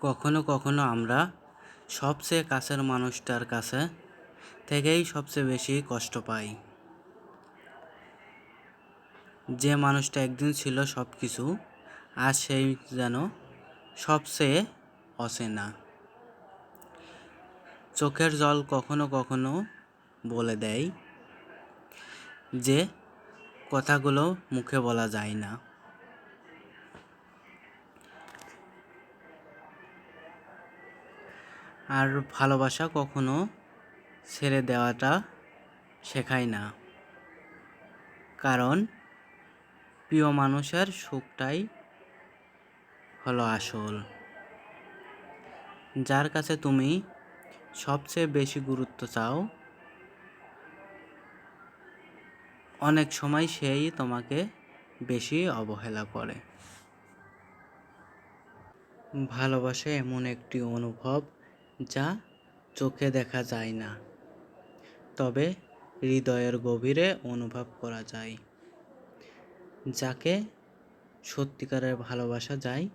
কখনো কখনো আমরা সবচেয়ে কাছের মানুষটার কাছে থেকেই সবচেয়ে বেশি কষ্ট পাই। যে মানুষটা একদিন ছিল সব কিছু আর সেই যেন সবচেয়ে অচেনা। চোখের জল কখনো কখনো বলে দেয় যে কথাগুলো মুখে বলা যায় না। আর ভালোবাসা কখনো ছেড়ে দেওয়াটা শেখায় না। কারণ প্রিয় মানুষের সুখটাই হলো আসল। যার কাছে তুমি সবচেয়ে বেশি গুরুত্ব চাও, অনেক সময় সেই তোমাকে বেশি অবহেলা করে। ভালোবাসা এমন একটি অনুভব যা চোখে দেখা যায় না। তবে হৃদয়ের গভীরে অনুভব করা যায়। যাকে সত্যিকারের ভালোবাসা যায়,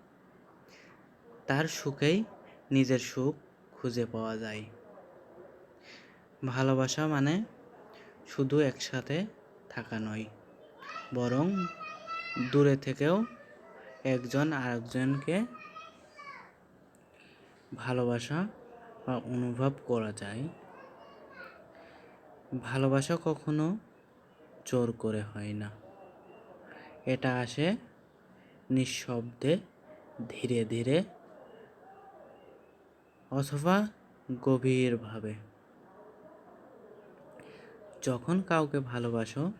তার সুখেই নিজের সুখ খুঁজে পাওয়া যায়। ভালোবাসা মানে শুধু একসাথে থাকা নয়, বরং দূরে থেকেও একজন আরেকজনকে ভালোবাসা বা অনুভব করা যায়, ভালোবাসা কখনো জোর করে হয় না। এটা আসে নিঃশব্দে ধীরে ধীরে অথবা গভীরভাবে। যখন কাউকে ভালোবাসো,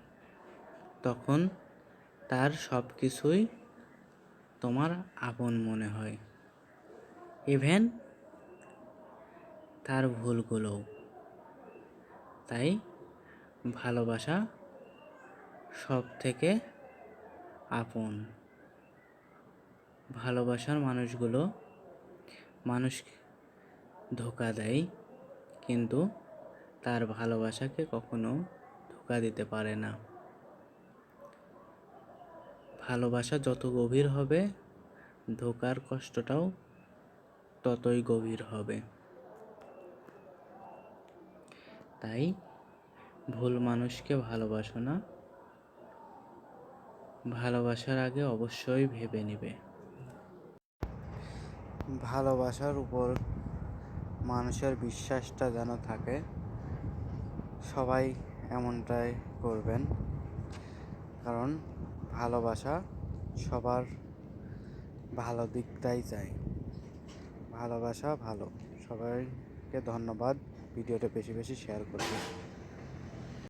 তখন তার সব কিছুই তোমার আপন মনে হয়। ইভেন তার ভুলগুলোও তাই ভালোবাসা সব থেকে আপন। ভালোবাসার মানুষগুলো মানুষ ধোকা দেয়, কিন্তু তার ভালোবাসাকে কখনো ধোকা দিতে পারে না। ভালোবাসা যত গভীর হবে, ধোকার কষ্টটাও ততই গভীর হবে। তাই ভুল মানুষকে ভালোবাসো না। ভালোবাসার আগে অবশ্যই ভেবে নেবে। ভালোবাসার উপর মানুষের বিশ্বাসটা যেন থাকে, সবাই এমনটাই করবেন। কারণ ভালোবাসা সবার ভালো দিকটাই চাই। ভালোবাসা ভালো, সবাইকে ধন্যবাদ। ভিডিওটা বেশি বেশি শেয়ার করবে।